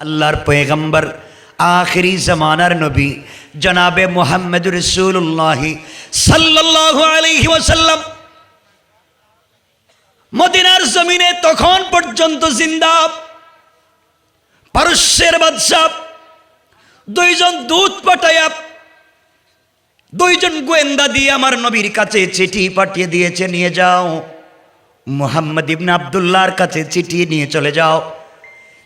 আল্লাহর পয়গম্বর আখরি জামানার নবী জনাবে মোহাম্মদ রসুল্লাহ সাল্লাল্লাহু আলাইহি ওয়াসাল্লাম মদিনার জমিনে তখন পর্যন্ত জিন্দা পারস্যের বাদশাহ দুইজন দূত পাঠায়া দুইজন গোয়েন্দা দিয়ে আমার নবীর কাছে চিঠি পাঠিয়ে দিয়েছে নিয়ে যাও মোহাম্মদ ইবনে আবদুল্লাহর কাছে চিঠি নিয়ে চলে যাও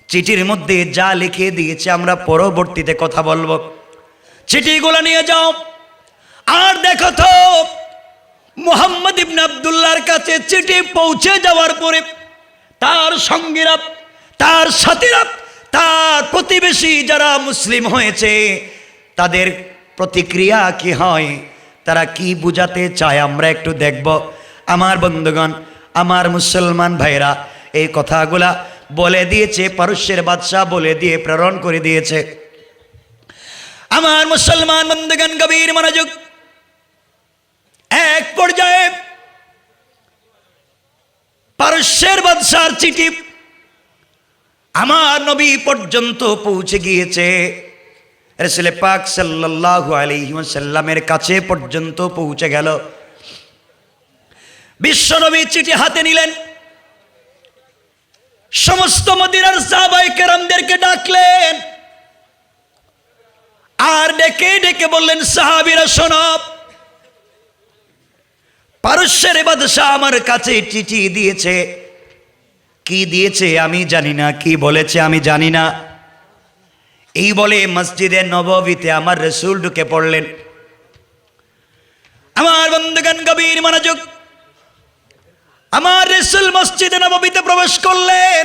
চিঠির মধ্যে যা লিখে দিয়েছে, আমরা পরবর্তীতে কথা বলব। চিঠিগুলো নিয়ে যাও। আর দেখো তো, মোহাম্মদ ইবন আবদুল্লার কাছে চিঠি পৌঁছে যাওয়ার পরে তার সঙ্গীরা, তার সাথীরা, তার প্রতিবেশী যারা মুসলিম হয়েছে, তাদের প্রতিক্রিয়া কি হয়, তারা কি বুঝাতে চায়, আমরা একটু দেখব। আমার বন্ধুগণ, আমার মুসলমান ভাইরা, এই কথাগুলা বলে দিয়েছে পারস্যের বাদশাহ বলে দিয়ে প্রেরণ করে দিয়েছে। আমার মুসলমান বন্ধুগণ, গভীর মনোযোগ। এক পর্যায়ে পারস্যের বাদশার চিঠি আমার নবী পর্যন্ত পৌঁছে গিয়েছে। রসুল পাক সাল্লাল্লাহু আলাইহি ওয়াসাল্লামের কাছে পর্যন্ত পৌঁছে গেল। বিশ্বনবী চিঠি হাতে নিলেন। সমস্ত মদিনার সাহাবাই কেরামদেরকে ডাকলেন। আর ডেকে ডেকে বললেন, সাহাবিরা শোনব পারস্যের বাদশাহ আমার কাছে চিঠি দিয়েছে। কি দিয়েছে আমি জানি না, কি বলেছে আমি জানি না। এই বলে মসজিদে নববীতে আমার রসুল ঢুকে পড়লেন। আমার বন্ধুগান গভীর মনোযোগ রসুল মসজিদে নববীতে প্রবেশ করলেন।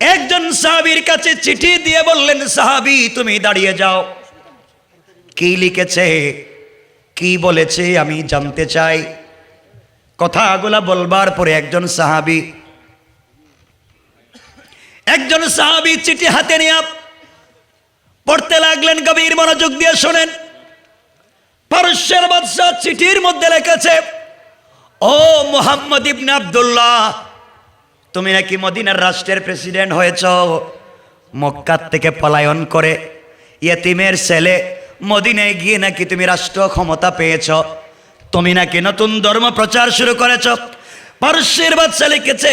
একজন সাহাবির কাছে চিঠি দিয়ে বললেন, সাহাবি, তুমি দাঁড়িয়ে যাও। কি লিখেছে? কি বলেছে? আমি জানতে চাই। কথাগুলা বলবার পরে একজন সাহাবি একজন সাহাবি চিঠি হাতে নিয়ে পড়তে লাগলেন, গভীর মনোযোগ দিয়ে শোনেন। পারস্যের বাদশাহ চিঠির মধ্যে লিখেছে ও মোহাম্মদ ইবনে আব্দুল্লাহ, তুমি নাকি মদিনার রাষ্ট্রের প্রেসিডেন্ট হয়েছ? মক্কার থেকে পলায়ন করে ইয়েতিমের ছেলে মদিনায় গিয়ে নাকি তুমি রাষ্ট্র ক্ষমতা পেয়েছ? তুমি নাকি নতুন ধর্ম প্রচার শুরু করেছ? পারস্যের বাদশা লিখেছে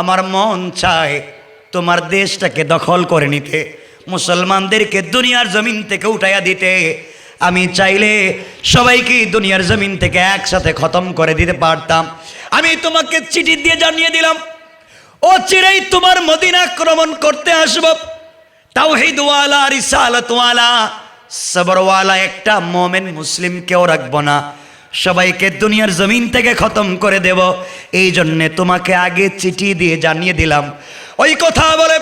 আমার মন চায় তোমার দেশটাকে দখল করে নিতে, মুসলমানদেরকে দুনিয়ার জমিন থেকে উঠাইয়া দিতে। আমি চাইলে সবাইকে দুনিয়ার জমিন থেকে একসাথে খতম করে দিতে পারতাম। আমি তোমাকে চিঠি দিয়ে জানিয়ে দিলাম, ও চিরেই তোমার মদিনা আক্রমণ করতে আসব। তাওহিদওয়ালা, রিসালতওয়ালা, সবরওয়ালা একটা মোমেন মুসলিম কেউ রাখব না। সবাইকে দুনিয়ার জমিন থেকে খতম করে দেব। এই জন্যে তোমাকে আগে চিঠি দিয়ে জানিয়ে দিলাম। ওই কথা বলে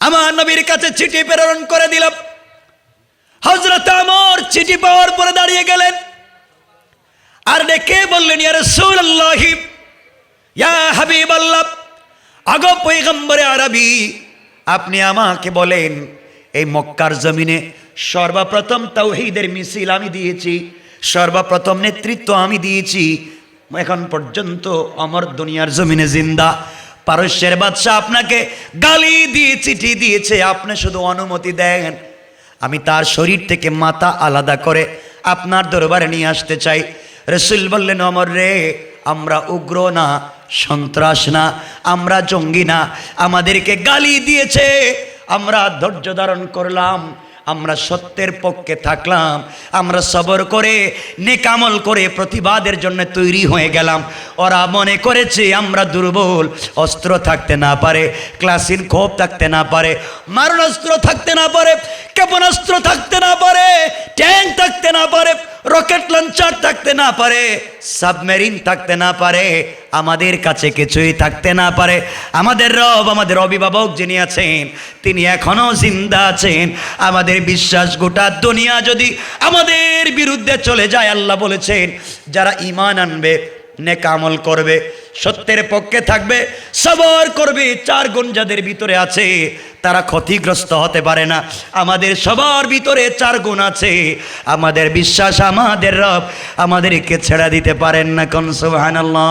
আমার নবীর কাছে চিঠি প্রেরণ করে দিলাম। হজরত আমর চিঠি পাওয়ার পরে দাঁড়িয়ে গেলেন। আর ডেকে বললেন, ইয়া রাসূলুল্লাহ, ইয়া হাবিবাল্লাহ, আগো পয়গম্বরে আরবি, আপনি আমাকে বলেন, এই মক্কার জমিনে সর্বপ্রথম তাওহীদের মিছিল আমি দিয়েছি, সর্বপ্রথম নেতৃত্ব আমি দিয়েছি। এখন পর্যন্ত অমর দুনিয়ার জমিনে জিন্দা। পারস্যের বাদশাহ আপনাকে গালি দিয়ে, চিঠি দিয়েছে, আপনি শুধু অনুমতি দেন। আমি তার শরীর থেকে মাথা আলাদা করে আপনার দরবারে নিয়ে আসতে চাই। রসুল বললেন, অমর রে, আমরা উগ্র না, সন্ত্রাস না, আমরা জঙ্গি না। আমাদেরকে গালি দিয়েছে, আমরা ধৈর্য ধারণ করলাম। আমরা সত্যের পক্ষে থাকলাম, আমরা সবর করে নেকামল করে প্রতিবাদের জন্য তৈরি হয়ে গেলাম। ওরা মনে করেছে আমরা দুর্বল, অস্ত্র থাকতে না পারে ক্লাসিন ক্ষোভ থাকতে না পারে, মারণাস্ত্র থাকতে না পারে, ক্ষেপণাস্ত্র থাকতে না পারে, ট্যাঙ্ক থাকতে না পারে রকেট লঞ্চার থাকতে না পারে, সাবমেরিন থাকতে না পারে, আমাদের কাছে কিছুই থাকতে না পারে। আমাদের রব, আমাদের অভিভাবক যিনি আছেন, তিনি এখনও জিন্দা আছেন। আমাদের বিশ্বাস গোটা দুনিয়া যদি আমাদের বিরুদ্ধে চলে যায়, আল্লাহ বলেছেন, যারা ইমান আনবে নেকামল করবে, সত্যের পক্ষে থাকবে, সবর করবে, চার গুণ যাদের ভিতরে আছে, তারা ক্ষতিগ্রস্ত হতে পারে না। আমাদের সবার ভিতরে চার গুণ আছে। আমাদের বিশ্বাস আমাদের রব আমাদেরকে ছেড়া দিতে পারেন না কোন, সুবহানাল্লাহ।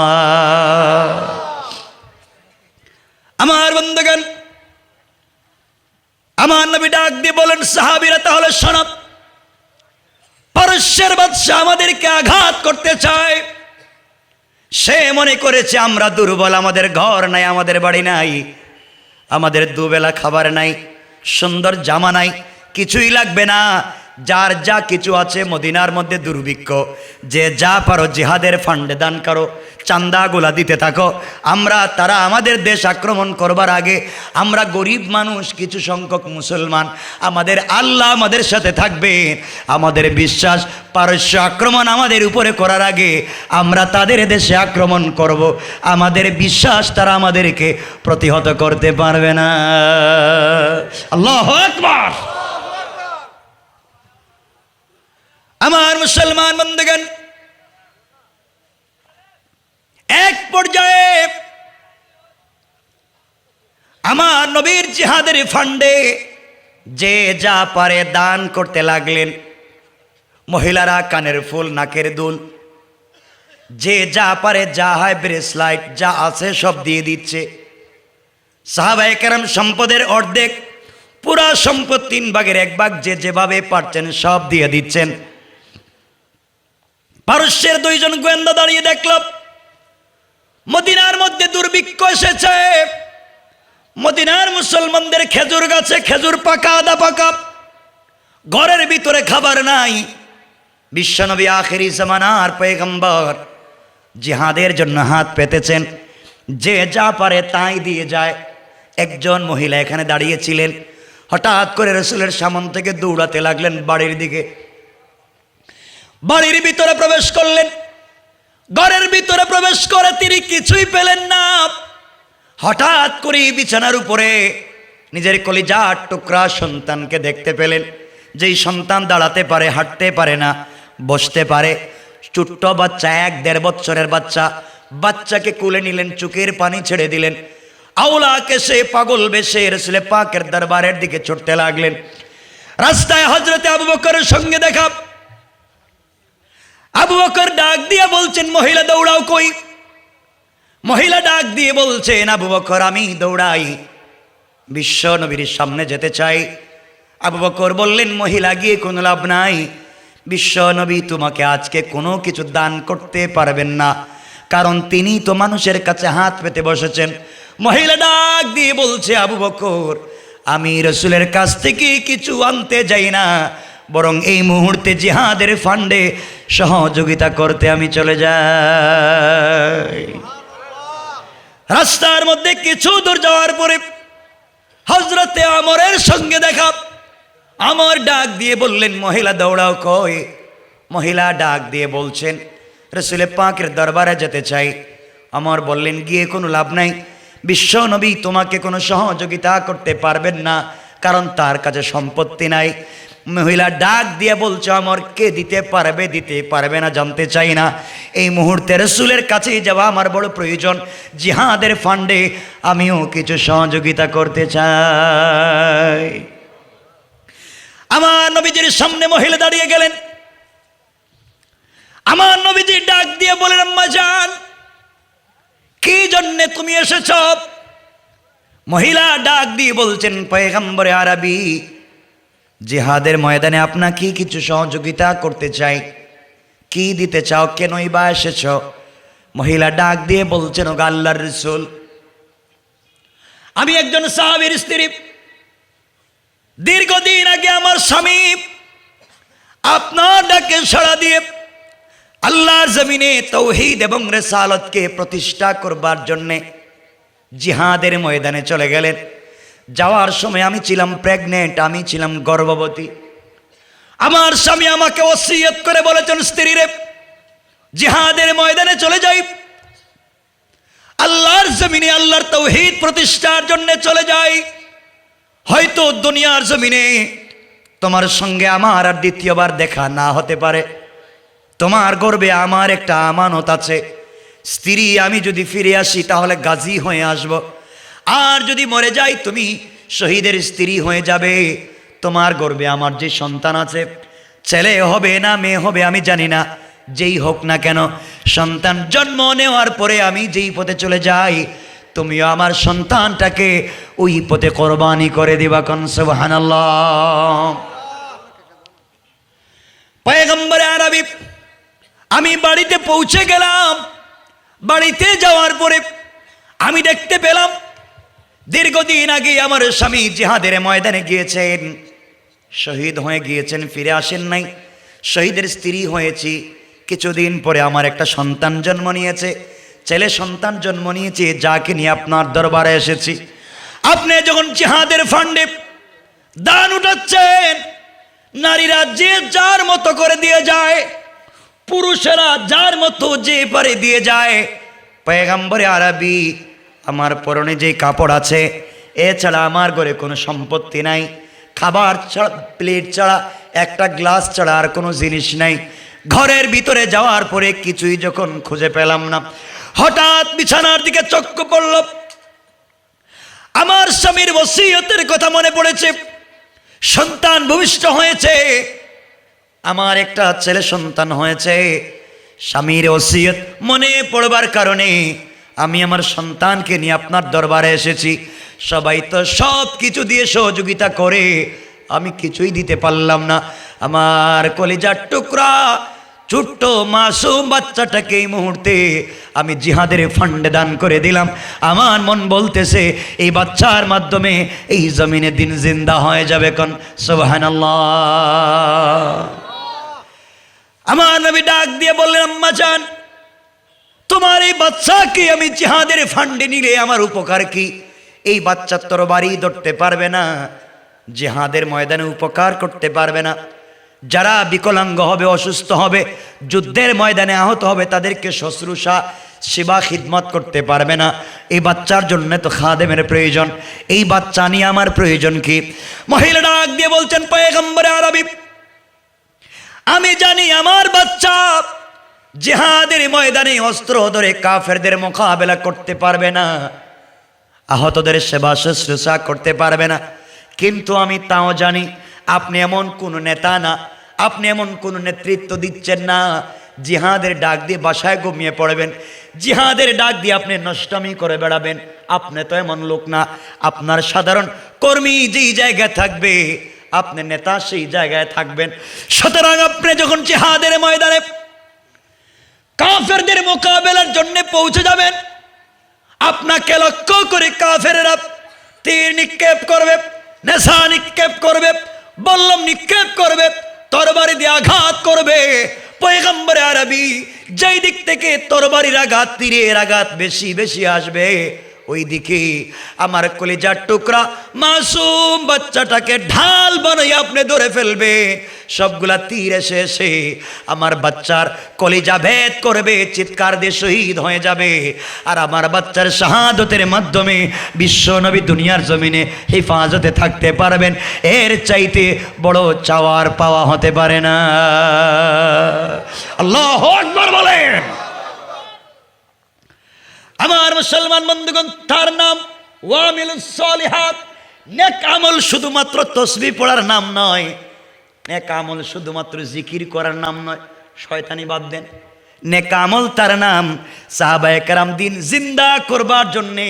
আমার বন্ধুগণ, আমার নবী ডাক দিয়ে বলেন, সাহাবিরা তাহলে শোনব পারস্যের বাদশাহ আমাদেরকে আঘাত করতে চায়। সে মনে করেছে আমরা দুর্বল, আমাদের ঘর নাই, আমাদের বাড়ি নাই, আমাদের দুবেলা খাবার নাই, সুন্দর জামা নাই, কিছুই লাগবে না। যার যা কিছু আছে মদিনার মধ্যে দুর্ভিক্ষ। যে যা পারো জিহাদের ফান্ডে দান করো, চান্দাগুলা দিতে থাকো। আমরা, তারা আমাদের দেশ আক্রমণ করবার আগে আমরা গরিব মানুষ, কিছু সংখ্যক মুসলমান। আমাদের আল্লাহ আমাদের সাথে থাকবে। আমাদের বিশ্বাস, পারস্য আক্রমণ আমাদের উপরে করার আগে আমরা তাদের দেশে আক্রমণ করব। আমাদের বিশ্বাস, তারা আমাদেরকে প্রতিহত করতে পারবে না। আল্লাহ আকবার! আমার মুসলমান বন্ধুগণ, এক পর্যায়ে আমার নবীর জিহাদের ফান্ডে যে যা পারে দান করতে লাগলেন, মহিলারা কানের ফুল, নাকের দুল, যে যা পারে যা হয় ব্রেসলাইট যা আছে সব দিয়ে দিচ্ছে। সাহাবায়ে কেরাম সম্পদের অর্ধেক, পুরা সম্পদ তিন ভাগের এক ভাগ যে যেভাবে পারছেন সব দিয়ে দিচ্ছেন। পারস্যের দুইজন গোয়েন্দা দাঁড়িয়ে দেখল, মদিনার মধ্যে দুর্ভিক্ষ এসেছে। মদিনার মুসলমানদের খেজুর গাছে খেজুর পাকা, আদা পাকা। ঘরের ভিতরে খাবার নাই। বিশ্বনবী আখেরি জামানার পয়গম্বর জিহাদের জন্য হাত পেতেছেন। যে যা পারে তাই দিয়ে যায়। একজন মহিলা এখানে দাঁড়িয়েছিলেন হঠাৎ করে রসুলের সামন থেকে দৌড়াতে লাগলেন বাড়ির দিকে। বাড়ির ভিতরে প্রবেশ করলেন। ঘরের ভিতরে প্রবেশ করে তিনি কিছুই পেলেন না। হঠাৎ করে বিছানার উপরে নিজের কলিজার টুকরা সন্তানকে দেখতে পেলেন। যেই সন্তান দাঁড়াতে পারে, হাঁটতে পারে না, বসতে পারে। ছোট্ট বাচ্চা, এক দেড় বছরের বাচ্চা। বাচ্চাকে কুলে নিলেন, চোখের পানি ছেড়ে দিলেন। আউলাকে সে পাগল বেশে রসুলে পাকের দরবারের দিকে ছুটতে লাগলেন। রাস্তায় হজরতে আবু বকরের সঙ্গে দেখা আবু বকর ডাক দিয়ে বলছেন, মহিলা, দৌড়াও কই? মহিলা ডাক দিয়ে বলছেন, আবু বকর, আমি দৌড়াই। বিশ্ব নবীর সামনে যেতে চাই। আবু বকর বললেন, মহিলা, গিয়ে কোনো লাভ নাই। বিশ্ব নবী তোমাকে আজকে কোনো কিছু দান করতে পারবেন না। কারণ তিনি তো মানুষের কাছে হাত পেতে বসেছেন। মহিলা ডাক দিয়ে বলছে, আবু বকর, আমি রসুলের কাছ থেকে কিছু আনতে যাই না। বরং এই মুহূর্তে জিহাদের ফান্ডে সহযোগিতা করতে আমি চলে যাই। রাস্তার মধ্যে কিছু দূর যাওয়ার পরে হজরতে আমরের সঙ্গে দেখা। আমর ডাক দিয়ে বললেন, মহিলা, দৌড়াও, কই? মহিলা ডাক দিয়ে বলছেন রসুলে পাকের দরবারে যেতে চাই। আমর বললেন, গিয়ে কোনো লাভ নাই। বিশ্ব নবী তোমাকে কোনো সহযোগিতা করতে পারবেন না, কারণ তার কাছে সম্পত্তি নাই। মহিলা ডাক দিয়ে বলছো, আমার কে দিতে পারবে দিতে পারবে না, জানতে চাই না। এই মুহূর্তে রসুলের কাছেই যাওয়া আমার বড় প্রয়োজন। জিহাদের ফান্ডে আমিও কিছু সহযোগিতা করতে চাই। আমার নবীজির সামনে মহিলা দাঁড়িয়ে গেলেন। আমার নবীজি ডাক দিয়ে বলেন, আম্মা যান কি জন্যে তুমি এসেছ? মহিলা ডাক দিয়ে বলছেন, পয়গম্বরে আরবি জিহাদের ময়দানে আপনাকে কিছু সহযোগিতা করতে চাই? কি দিতে চাও? কেনই বা এসেছ? মহিলা ডাক দিয়ে বলছেন, ওগা আল্লাহর রসুল, আমি একজন সাহাবীর স্ত্রী। দীর্ঘদিন আগে আমার স্বামী আপনার ডাকে সাড়া দিয়ে আল্লাহর জমিনে তৌহিদ এবং রেসালতকে প্রতিষ্ঠা করবার জন্যে জিহাদের ময়দানে চলে গেলেন। যাওয়ার সময় আমি ছিলাম প্রেগনেন্ট আমি ছিলাম গর্ভবতী। আমার স্বামী আমাকে ওসিয়ত করে বলেছেন স্ত্রীরে জিহাদের ময়দানে চলে যাই। আল্লাহর জমিনে আল্লাহর তৌহিদ প্রতিষ্ঠার জন্য চলে যাই। হয়তো দুনিয়ার জমিনে তোমার সঙ্গে আমার আর দ্বিতীয়বার দেখা না হতে পারে। তোমার গর্বে আমার একটা আমানত আছে। স্ত্রী, আমি যদি ফিরে আসি, তাহলে গাজী হয়ে আসব। আর যদি মরে যাই, তুমি শহীদের স্ত্রী হয়ে যাবে। তোমার গর্বে আমার যে সন্তান আছে, ছেলে হবে না মেয়ে হবে, আমি জানি না, যেই হোক না কেন, সন্তান জন্ম নেওয়ার পরে আমি যেই পথে চলে যাই, তুমিও আমার সন্তানটাকে ওই পথে কোরবানি করে দিবা কন, সুবহানাল্লাহ। পয়গম্বর আমি বাড়িতে পৌঁছে গেলাম। বাড়িতে যাওয়ার পরে আমি দেখতে পেলাম দীর্ঘদিন আগে আমার স্বামী জিহাদের ময়দানে গিয়েছেন। শহীদ হয়ে গিয়েছেন, ফিরে আসেন নাই। শহীদের স্ত্রী হয়েছি। কিছুদিন পরে আমার একটা সন্তান জন্ম নিয়েছে। ছেলে সন্তান জন্ম নিয়েছে, যাকে নিয়ে আপনার দরবারে এসেছি। আপনি যখন জিহাদের ফান্ডে দান উঠাচ্ছেন, নারীরা যে যার মতো করে দিয়ে যায়, পুরুষেরা যার মতো যে পারে দিয়ে যায়, পয়গাম্বরে আরবি আমার পরনে যে কাপড় আছে, এছাড়া আমার ঘরে কোনো সম্পত্তি নাই। খাবার ছাড়া, প্লেট ছাড়া, একটা গ্লাস ছাড়া আর কোনো জিনিস নাই। ঘরের ভিতরে যাওয়ার পরে কিছুই যখন খুঁজে পেলাম না, হঠাৎ বিছানার দিকে চক্ক পড়ল। আমার স্বামীর বসিয়তের কথা মনে পড়েছে। সন্তান ভূমিষ্ঠ হয়েছে। আমার একটা ছেলে সন্তান হয়েছে। স্বামীর ওসিয়ত মনে পড়বার কারণে আমি আমার সন্তানকে নিয়ে আপনার দরবারে এসেছি। সবাই তো সব কিছু দিয়ে সহযোগিতা করে। আমি কিছুই দিতে পারলাম না। আমার কলিজার টুকরা, ছোট্ট মাসুম বাচ্চাটাকে এই মুহূর্তে আমি জিহাদের ফান্ডে দান করে দিলাম। আমার মন বলতেছে, এই বাচ্চার মাধ্যমে এই জমিনে দিন জিন্দা হয়ে যাবে কন। সুবহানাল্লাহ। আমার নবী ডাক দিয়ে বললেন, আম্মা চান তোমার এই বাচ্চাকে আমি জিহাদের ফান্ডে নিলে আমার উপকার কি? এই বাচ্চার তোর বাড়ি ধরতে পারবে না, জিহাদের ময়দানে উপকার করতে পারবে না। যারা বিকলাঙ্গ হবে, অসুস্থ হবে, যুদ্ধের ময়দানে আহত হবে, তাদেরকে শুশ্রূষা, সেবা, খিদমত করতে পারবে না। এই বাচ্চার জন্য তো খাদেমের প্রয়োজন। এই বাচ্চা নিয়ে আমার প্রয়োজন কি? মহিলা ডাক দিয়ে বলছেন, পয়েগম্বরে আরবি, আমি জানি আমার বাচ্চা জেহাদের ময়দানে অস্ত্র ধরে কাফেরদের মোকাবেলা করতে পারবে না। আহতদের সেবা শুশ্রূষা করতে পারবে না। কিন্তু আমি তাও জানি, আপনি এমন কোন নেতা না, আপনি এমন কোন নেতৃত্ব দিচ্ছেন না। জিহাদের ডাক দিয়ে বাসায় ঘুমিয়ে পড়বেন। জিহাদের ডাক দিয়ে আপনি নষ্টমী করে বেড়াবেন। আপনি তো এমন লোক না। আপনার সাধারণ কর্মী যেই জায়গায় থাকবে, আপনি নেতা সেই জায়গায় থাকবেন। সুতরাং আপনি যখন জিহাদের কাফেরদের মোকাবেলার জন্য পৌঁছে যাবেন। আপনাকে লক্ষ্য করে কাফেরেরা তীর নিক্ষেপ করবে, নেশা নিক্ষেপ করবে, বল্লম নিক্ষেপ করবে, তরবারি দিয়ে আঘাত করবে। পয়গম্বরে আরবি যেই দিক থেকে তরবারির আঘাত, তীরের আঘাত বেশি বেশি আসবে। ওই দিকে আমার কলিজার টুকরা মাসুম বাচ্চাটাকে ঢাল বানাই আপনি ধরে ফেলবে। সবগুলা তীর এসে এসে আমার বাচ্চার কলিজা ভেদ করবে, চিৎকার দিয়ে শহীদ হয়ে যাবে। আর আমার বাচ্চার শাহাদতের মাধ্যমে বিশ্ব নবী দুনিয়ার জমিনে হেফাজতে থাকতে পারবেন। এর চাইতে বড় চাওয়ার পাওয়া হতে পারে না। আল্লাহ বলেন। আমার মুসলমান বন্ধুগণ, তার নাম ওয়ামিল সলিহাত। নেক আমল শুধুমাত্র তসবি পড়ার নাম নয়, নেক আমল শুধুমাত্র জিকির করার নাম নয়, শয়তানি বাদ দেন। নেক আমল তার নাম সাহাবায়ে কেরাম দিন জিন্দা করবার জন্যে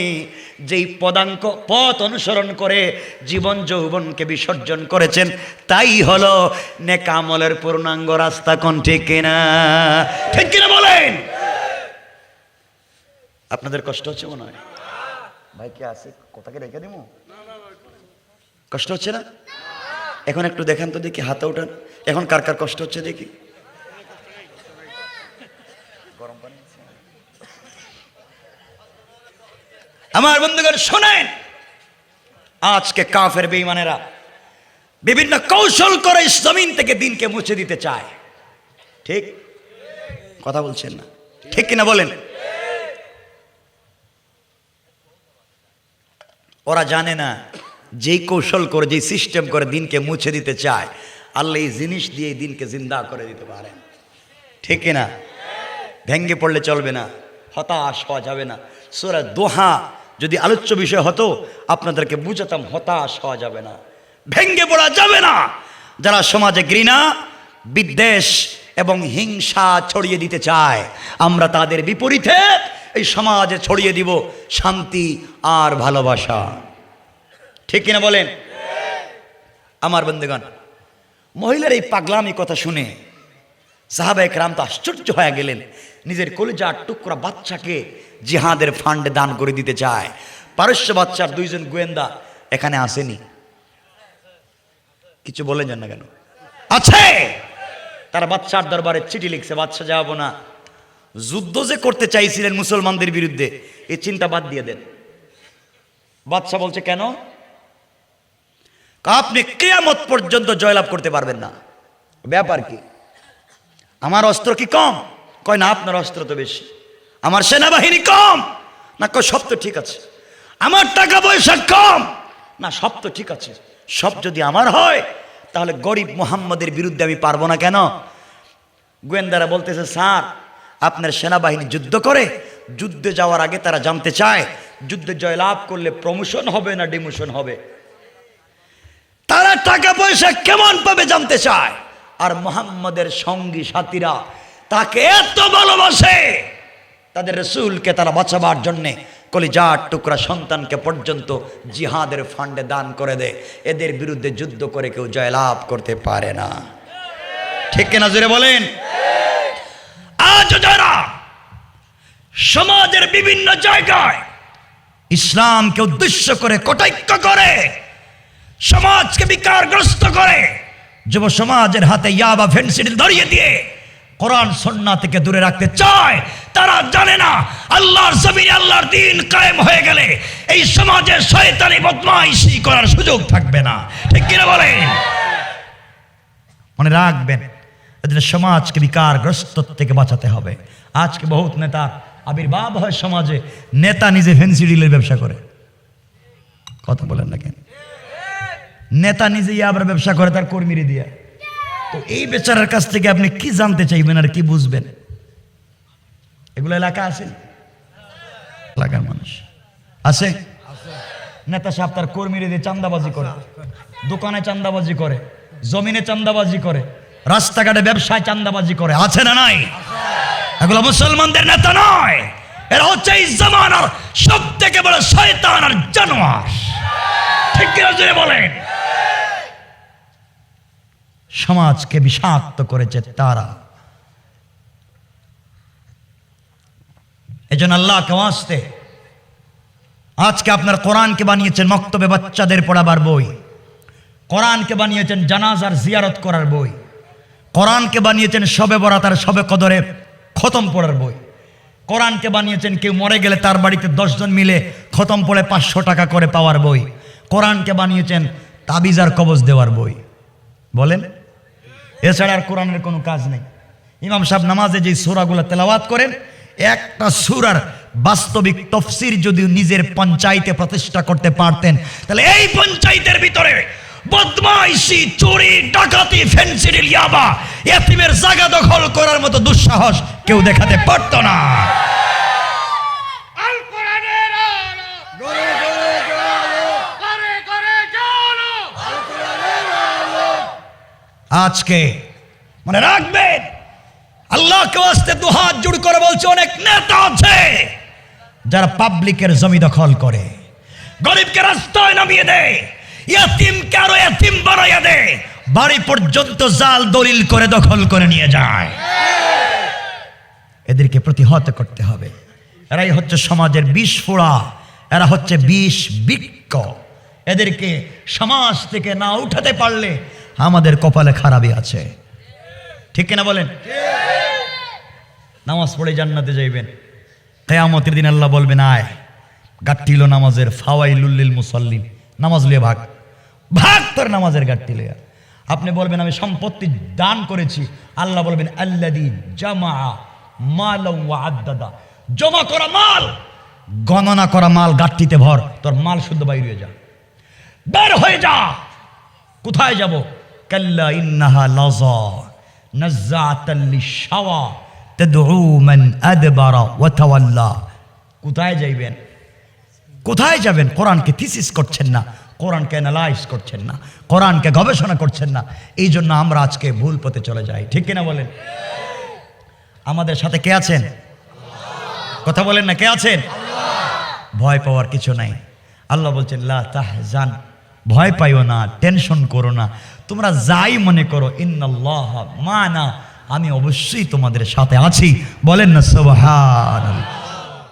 যেই পদাঙ্ক পথ অনুসরণ করে জীবন যৌবনকে বিসর্জন করেছেন, তাই হলো নেক আমলের পূর্ণাঙ্গ রাস্তা কোন ঠিক কিনা? ঠিক কিনা বলেন? আপনাদের কষ্ট হচ্ছে মনে হয়? ভাই কে আছে? কোথাকে রেখে দিব কষ্ট হচ্ছে না? এখন একটু দেখান তো দেখি হাতে উঠান এখন কার কার কষ্ট হচ্ছে দেখি। গরম পানি আমার বন্ধুগণ শোনেন। আজকে কাফের বেঈমানেরা বিভিন্ন কৌশল করে জমিন থেকে দিনকে মুছে দিতে চায়। ঠিক? কথা বলছেন না। ঠিক কিনা বলেন? ওরা জানে না, যেই কৌশল করে, যেই সিস্টেম করে দিনকে মুছে দিতে চায়, আল্লাহ এই জিনিস দিয়ে দিনকে জিন্দা করে দিতে পারেন। ঠিক না ভেঙ্গে পড়লে চলবে না, হতাশ হওয়া যাবে না। সোরা দোহা যদি আলোচ্য বিষয় হতো, আপনাদেরকে বুঝাতাম, হতাশ হওয়া যাবে না। ভেঙ্গে পড়া যাবে না। যারা সমাজে ঘৃণা, বিদ্বেষ এবং হিংসা ছড়িয়ে দিতে চায়, আমরা তাদের বিপরীতে এই সমাজে ছড়িয়ে দিব শান্তি আর ভালোবাসা। ঠিক কিনা বলেন? আমার বন্ধুগণ, মহিলার এই পাগলামি কথা শুনে সাহাবায়ক রাম তো আশ্চর্য হয়ে গেলেন। নিজের কলিজার টুকরা বাচ্চাকে জিহাদের ফান্ডে দান করে দিতে চায়। পারস্য বাচ্চার দুইজন গোয়েন্দা এখানে আসেনি। কিছু বলেন না কেন? আছে! তার বাচ্চার দরবারে চিঠি লিখছে, বাচ্চা যাব না। যুদ্ধ যে করতে চাইছিলেন মুসলমানদের বিরুদ্ধে এই চিন্তা বাদ দিয়ে দেন। বাচ্চা বলছে, কেন? আপনি কেয়ামত পর্যন্ত জয়লাভ করতে পারবেন না। ব্যাপার কি? আমার অস্ত্র কি কম? কয়, না, আপনার অস্ত্র তো বেশি। আমার সেনাবাহিনী কম? না, কয়, সব তো ঠিক আছে। আমার টাকা পয়সা কম? না, সব তো ঠিক আছে। সব যদি আমার হয়, তাহলে গরিব মোহাম্মদের বিরুদ্ধে আমি পারব না কেন? গোয়েন্দারা বলতেছে, স্যার আপনার সেনাবাহিনী যুদ্ধ করে, যুদ্ধে যাওয়ার আগে তারা জানতে চায়, যুদ্ধে জয়লাভ করলে প্রমোশন হবে না ডিমোশন হবে। তারা টাকা পয়সা কেমন পাবে জানতে চায়? আর মোহাম্মদের সঙ্গী সাথীরা তাকে এত ভালোবাসে, তাদের রসুলকে তারা বাঁচাবার জন্যে কলিজার টুকরা সন্তানকে পর্যন্ত জিহাদের ফান্ডে দান করে দেয় এদের বিরুদ্ধে যুদ্ধ করে কেউ জয়লাভ করতে পারে না। ঠিক কিনা জুড়ে বলেন? আজ যারা সমাজের বিভিন্ন জায়গায় ইসলামকে উদ্দেশ্য করে, কটাক্ষ করে, সমাজকে বিকারগ্রস্ত করে, যুব সমাজের হাতে ধরিয়ে দিয়ে কোরআন সন্না থেকে দূরে রাখতে চায়, তারা জানে না আল্লাহর জমিনে আল্লাহর দিন কায়েম হয়ে গেলে এই সমাজে শয়তানি, বদমাইশি করার সুযোগ থাকবে না। ঠিক কিনা বলেন? মনে রাখবেন এদের সমাজকে বিকারগ্রস্ত থেকে বাঁচাতে হবে। আজকে বহুত নেতা আবির্ভাব হয় সমাজে। নেতা নিজে ফেন্সিডিলের ব্যবসা করে। কথা বলেন না কেন? নেতা নিজে আবার ব্যবসা করে, তার কর্মীরে দিয়ে। তো এই বেচারার কাছ থেকে আপনি কি জানতে চাইবেন আর কি বুঝবেন? এগুলো এলাকা আছে? এলাকার মানুষ। আছে? নেতা সাহেব তার কর্মীরে দিয়ে চান্দাবাজি করে। দোকানে চান্দাবাজি করে। জমিনে চান্দাবাজি করে। রাস্তাঘাটে ব্যবসায় চান্দাবাজি করে, আছে না নাই? এগুলো মুসলমানদের নেতা নয়। এরা হচ্ছে এই জামানার সব থেকে বড় শয়তান আর জানোয়ার। ঠিক কিনা বলেন? সমাজকে বিষাক্ত করেছে তারা। এই জন্য আল্লাহকে আসতে আজকে আপনার কোরআনকে বানিয়েছেন মক্তবে বাচ্চাদের পড়াবার বই, কোরআনকে বানিয়েছেন জানাজার জিয়ারত করার বই। কোরআনকে বানিয়েছেন সবে বরাত আর সবে কদরে খতম পড়ার বই। কোরআনকে বানিয়েছেন কেউ মরে গেলে তার বাড়িতে দশজন মিলে খতম পড়ে পাঁচশো টাকা করে পাওয়ার বই। কোরআনকে বানিয়েছেন তাবিজার কবজ দেওয়ার বই। বলেন? এছাড়া আর কোরআনের কোনো কাজ নেই। ইমাম সাহেব নামাজে যে সুরাগুলো তেলাওয়াত করেন, একটা সুরার বাস্তবিক তফসির যদি নিজের পঞ্চায়েতে প্রতিষ্ঠা করতে পারতেন, তাহলে এই পঞ্চায়েতের ভিতরে বদমাইশি চুরি ডাকাতি ফেন্সিডিল ইয়াবা এতিমের জায়গা দখল করার মতো দুঃসাহস কেউ দেখাতে পারতো না। আল কোরআনের আলো। করে করে জানো আজকে মনে রাখবেন আল্লাহকে আসতে দু হাত জুড় করে বলছে অনেক নেতা আছে যারা পাবলিকের জমি দখল করে। গরিবকে রাস্তায় নামিয়ে দেয়। ইয়াতিমকে আরও দেয় বাড়ি পর্যন্ত জাল দলিল করে দখল করে নিয়ে যায়। এদেরকে প্রতিহত করতে হবে। এরাই হচ্ছে সমাজের বিষ ফোড়া। এরা হচ্ছে বিষ বৃক্ষ এদেরকে সমাজ থেকে না উঠাতে পারলে আমাদের কপালে খারাপই আছে। ঠিক কিনা বলেন? নামাজ পড়ে জান্নাতে যাইবেন। কেয়ামতের দিন আল্লাহ বলবেন, আয়, গাট্টিল নামাজের ফাওয়াই লুল্লিল মুসল্লিন। নামাজ লিয়ে ভাগ। ভাগ তোর নামাজের গাট্টি লিয়া আপনি বলবেন, আমি সম্পত্তি দান করেছি। আল্লাহ বলবেন আল্লাদি জামা মাল আদাদা জমা করা মাল, গণনা করা মাল গাট্টিতে ভর, তোর মাল শুদ্ধ বাইরে হয়ে যা। বের হয়ে যা। কোথায় যাব? কাল্লা ইন্নাহা লাযা নাযাআতাল লিশাওয়া তাদউ আদবারা ওয়া তাওয়াল্লা। কোথায় যাইবেন? কোথায় যাবেন? কোরআনকে থিসিস করছেন না। কোরআনকে অ্যানালাইজ করছেন না, কোরআনকে গবেষণা করছেন না, এই জন্য আমরা আজকে ভুল পথে চলে যাই। ঠিক কিনা বলেন? আমাদের সাথে কে আছেন? কথা বলেন না, কে আছেন? ভয় পাওয়ার কিছু নাই। আল্লাহ বলছেন, লা তাহজান, ভয় পাইও না, টেনশন করো না। তোমরা যাই মনে করো, ইন্নাল্লাহ মানা, আমি অবশ্যই তোমাদের সাথে আছি। বলেন না, সুবহানাল্লাহ।